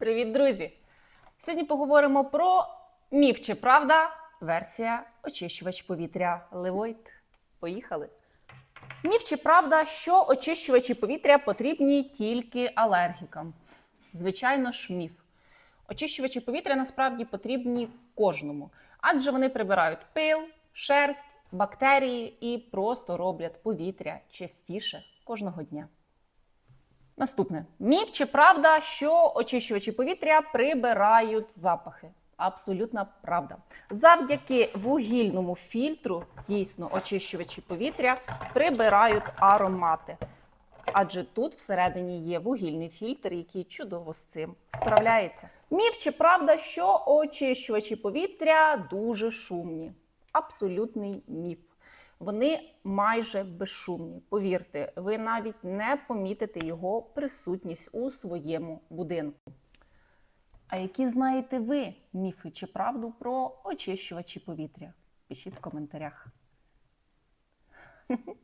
Привіт, друзі! Сьогодні поговоримо про міф чи правда версія очищувач повітря Левойт. Поїхали! Міф чи правда, що очищувачі повітря потрібні тільки алергікам? Звичайно ж, міф. Очищувачі повітря насправді потрібні кожному, адже вони прибирають пил, шерсть, бактерії і просто роблять повітря чистіше кожного дня. Наступне міф чи правда, що очищувачі повітря прибирають запахи? Абсолютна правда. Завдяки вугільному фільтру, дійсно, очищувачі повітря прибирають аромати. Адже тут всередині є вугільний фільтр, який чудово з цим справляється. Міф чи правда, що очищувачі повітря дуже шумні? Абсолютний міф. Вони майже безшумні. Повірте, ви навіть не помітите його присутність у своєму будинку. А які знаєте ви міфи чи правду про очищувачі повітря? Пишіть в коментарях.